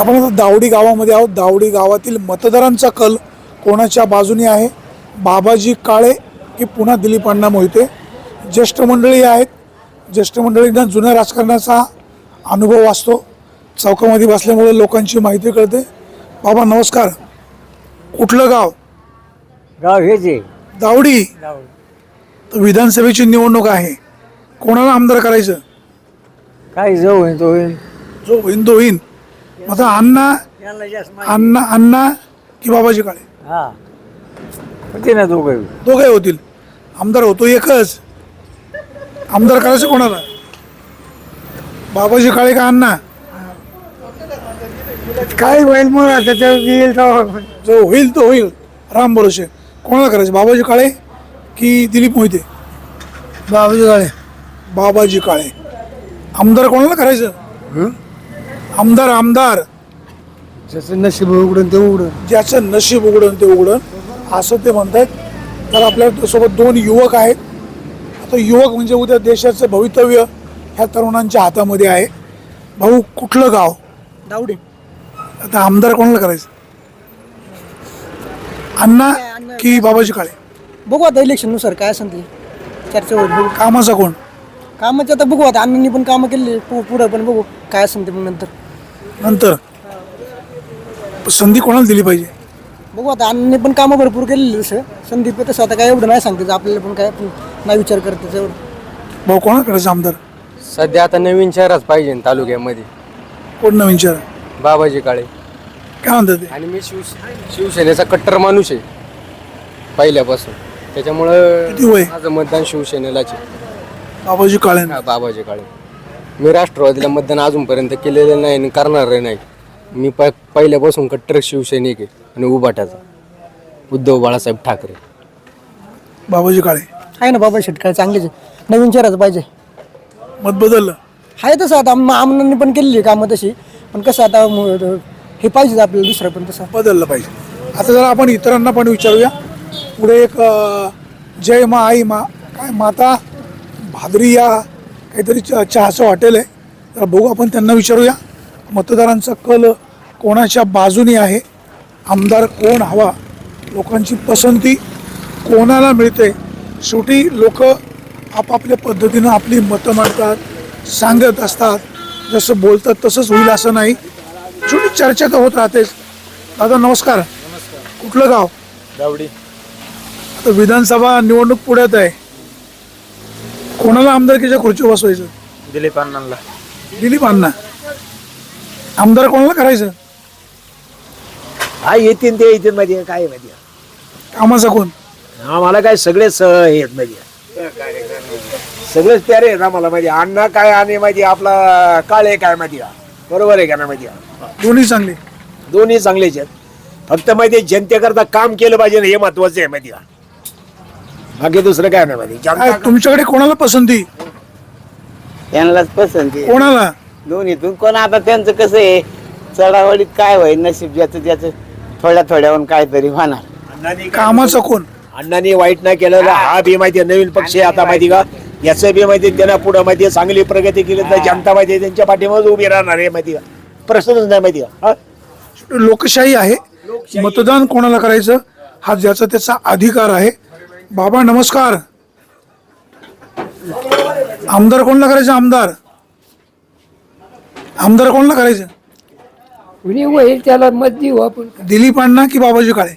आपण आता दावडी गावामध्ये आहोत. दावडी गावातील मतदारांचा कल कोणाच्या बाजूने आहे? बाबाजी काळे की पुन्हा दिलीप अण्णा मोहिते? ज्येष्ठ मंडळी आहेत. ज्येष्ठ मंडळींना जुन्या राजकारणाचा अनुभव असतो चौकामध्ये बसल्यामुळे लोकांची माहिती कळते. बाबा नमस्कार. कुठलं गाव? गाव हेच आहे दावडी. तर विधानसभेची निवडणूक आहे. कोणाला आमदार करायचं? काय जाऊ होईल तो होईल जो होईन तो होईन. मग आता अण्णा अण्णा अण्णा की बाबाजी काळे? हा. होते ना दोघं दोघे होतील. आमदार होतो एकच. आमदार करायचं कोणाला? बाबाजी काळे का अण्णा? काय होईल मग त्याच्यावर येईल तो जो होईल तो होईल. राम भरोसे. कोणाला करायचं? बाबाजी काळे की दिलीप मोहिते? बाबाजी काळे. बाबाजी काळे. आमदार कोणाला करायचं? आमदार आमदार. ज्याचं नशीब उघडून ते उघडून. ज्याचं नशीब उघडन ते उघडन. असं ते म्हणतात तर आपल्यासोबत दोन युवक आहेत. आता युवक म्हणजे उद्या देशाचं भवितव्य ह्या तरुणांच्या हातामध्ये आहे. भाऊ कुठलं गाव? दावडे. आता आमदार कोणाला करायचं? अण्णा की बाबाजी काळे? बघू आता इलेक्शननुसार काय असेल ते. चर्चा होईल बघू. कामाचा कोण? कामाचं आता बघू आता अण्णांनी पण कामं केली पु- पुढं पण बघू काय असेल ते मग नंतर. नंतर संधी कोणाला दिली पाहिजे? बघू आता अण्णांनी पण कामं भरपूर केलेली तसं संदीप तसं आता काय एवढं नाही सांगते आपल्याला पण काय आपण नाही विचार करत त्याच्यावर. भाऊ कोणाला करायचं आमदार? सध्या आता नवीन शहरच पाहिजे ना तालुक्यामध्ये. कोण नवीन विचार बाबाजी काळे. काय म्हणतात ते? आणि मी शिव शिवसेनेचा कट्टर माणूस आहे पहिल्यापासून. त्याच्यामुळं किती वय? माझं मतदान शिवसेनेलाच आहे. बाबाजी काळे. हा, बाबाजी काळे. मी राष्ट्रवादीला मतदान अजूनपर्यंत केलेलं नाही आणि करणार नाही. मी प पहिल्यापासून कट्टर शिवसैनिक आहे आणि उभाट्याचा. उद्धव बाळासाहेब ठाकरे. बाबाजी काळे. आहे ना बाबा शेटकाळ चांगलेच आहे. नवीन चेहराच पाहिजे. मत बदललं. आहे तसं आता आम- अण्णांनी पण केलेली आहे कामं तशी. पण कसं आता म- हे पाहिजेच आपल्याला दुसरं पण तसं. बदललं पाहिजे. आता जरा आपण इतरांना पण विचारूया. पुढे एक अ, जय मा आई मा. काय माता भादरी या काहीतरी च- चहाचं हॉटेल आहे. तर बघू आपण त्यांना विचारूया. मतदारांचा कल कोणाच्या बाजूने आहे? आमदार कोण हवा? लोकांची पसंती कोणाला मिळते? शेवटी लोक आपापल्या पद्धतीनं आपली मतं मांडतात सांगत असतात. जसं बोलतात तसंच होईल असं नाही. शेवटी चर्चा तर होत राहतेच. दादा नमस्कार. कुठलं गाव? दावडी आता विधानसभा निवडणूक पुढ्यात आहे. कोणाला आमदारकीच्या खुर्ची बसवायचं? दिलीप अण्णांना. दिलीप अण्णा. आमदार कोणाला करायचं? हा येतील ते येतील मध्ये काय माहिती कामाचा कोण? आम्हाला काय सगळेच अं, हे आहेत मध्ये सगळेच प्यारे आहेत आम्हाला माहिती अण्णा काय आणि माहिती आपला काळे काय माहिती बरोबर आहे का ना माहिती दोन्ही चांगले. दोन्ही चांगलेच आहेत. फक्त माहिती जनतेकरता काम केलं पाहिजे ना हे महत्वाचं आहे माहिती का बाकी दुसरं काय नाही माहिती काय जनता तुमच्याकडे कोणाला पसंती? यांनाच पसंती. आहे. कोणाला? दोन्हीतून कोण आता त्यांचं कसं आहे? चढावडीत काय होईल? नशीब ज्याचं ज्याचं थोड्या थोड्याहून काहीतरी होणार. अण्णांनी काय- कामाचा कोण? अण्णांनी वाईट नाही केलेलं हा बी माहिती आहे, नवीन पक्ष आहे आता माहिती का? याचं बी माहिती आहे, त्यांना पुढे माहिती आहे, चांगली प्रगती केली तर जनता माहिती आहे, त्यांच्या पाठीमागे उभी राहणार आहे माहिती का? प्रश्नच नाही माहिती का? हा? लोकशाही आहे. मतदान कोणाला करायचं? हा ज्याचा त्याचा अधिकार आहे. बाबा नमस्कार. आमदार कोणाला करायचं आमदार? आमदार कोणाला करायचं? कुणी होईल त्याला मत देऊ आपण. दिलीप अण्णा की बाबाजी काळे?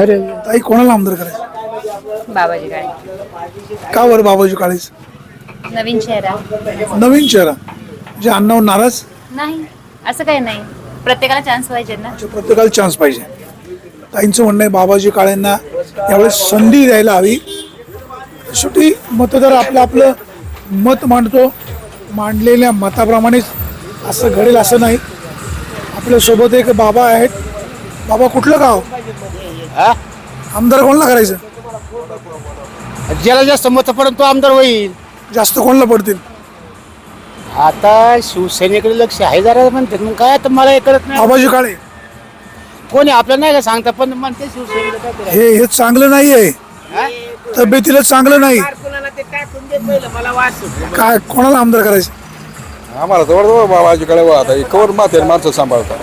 अरे. ताई कोणाला आमदार करायचं? बाबाजी काळे. का बरं बाबाजी काळेच? नवीन चेहरा. नवीन चेहरा. म्हणजे अण्णावर नाराज? नाही असं काही नाही. प्रत्येकाला चान्स पाहिजे ना. प्रत्येकाला चान्स पाहिजे. ताईंचं म्हणणं आहे बाबाजी काळेंना यावेळेस संधी द्यायला हवी. शेवटी मतदार आपलं आपलं मत मांडतो. मांडलेल्या मताप्रमाणेच असं घडेल असं नाही. आपल्यासोबत एक बाबा आहेत. बाबा कुठलं गाव? आमदार कोणाला करायचं? ज्याला जास्त मत पडेल तो आमदार होईल. जास्त कोणाला पडतील? आता शिवसेनेकडे लक्ष आहे जरा म्हणतात. मग काय आता मला हे कळत नाही. बाबाजी काळे. कोणी आपल्याला नाही का सांगता? पण म्हणते शिवसेनेला. हे हे चांगलं नाही आहे तब्येतीला चांगलं नाही. कुणाला ते टाकून दे पहिलं, मला सुटला. काय कोणाला आमदार करायचं? आम्हाला जवळजवळ बाबाजीकडे आता. कवर म्हातारी माणसं सांभाळतात.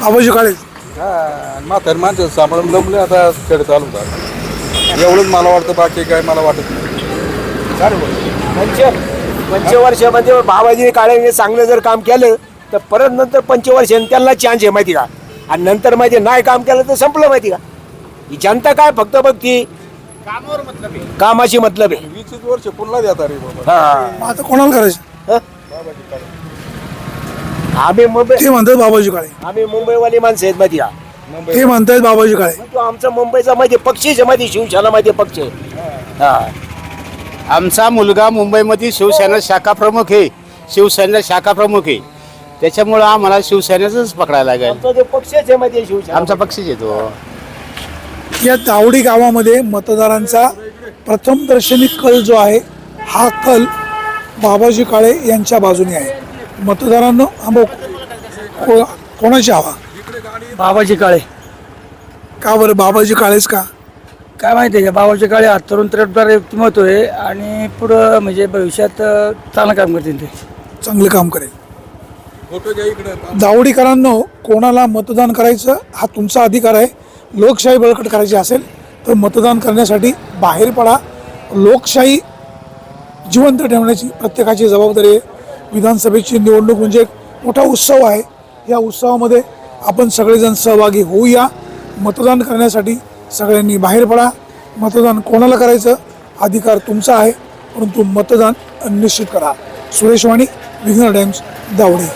बाबाजी काळे? हा म्हातारी माणसं सांभाळून जमले आता खेळ चालू झाला एवढंच मला वाटतं बाकी काय मला वाटत नाही. चालेल पंच पंचवर्षामध्ये बाबाजी काळे चांगलं जर काम केलं तर परत नंतर पंचवर्षाने त्यांना चान्स आहे माहिती का? आणि नंतर माहिती नाही काम केलं तर संपलं माहिती का? ही जनता काय फक्त बघती? कामाशी मतलब आहे. वीस वर्ष पुन्हा देता रे बाबा. हा. मग आता कोणाला करायचं? आम्ही मुंबई ते म्हणतात बाबाजी काळे. आम्ही मुंबईवाली माणसं आहेत माहिती का? ते म्हणतात बाबाजी काळे. तो आमचा मुंबईचा मध्ये पक्षीच आहे माहिती शिवसेना मध्ये पक्ष आहे. हा. आमचा मुलगा मुंबईमध्ये शिवसेना शाखा प्रमुख आहे. शिवसेना शाखा प्रमुख आहे. त्याच्यामुळं आम्हाला शिवसेनेच पकडायला लागेल. आमचा जो पक्षच आहे माहिती शिवसेना. आमचा पक्षच येतो या दावडी गावामध्ये मतदारांचा प्रथम दर्शनी कल जो आहे हा कल बाबाजी काळे यांच्या बाजूने आहे. मतदारांनो हा को- कोणाची हवा? बाबाजी काळे. का बरं? बाबाजी काळेच का? काय माहिती आहे का बाबाजी काळे हा तरुण तरुणदार व्यक्तिमत्व आहे आणि पुढं म्हणजे भविष्यात अं, चांगलं काम करतील ते. चांगलं काम करेल. दावडीकरांनो कोणाला मतदान करायचं हा तुमचा अधिकार आहे. लोकशाही बळकट करायची असेल तर मतदान करण्यासाठी बाहेर पडा. लोकशाही जिवंत ठेवण्याची प्रत्येकाची जबाबदारी आहे. विधानसभेची निवडणूक म्हणजे एक मोठा उत्सव आहे. या उत्सवामध्ये आपण सगळेजण सहभागी होऊया. मतदान करण्यासाठी सगळ्यांनी बाहेर पडा. मतदान कोणाला करायचं? अधिकार तुमचा आहे. परंतु मतदान निश्चित करा. सुरेश वाणी विघ्न टाइम्स दावडी.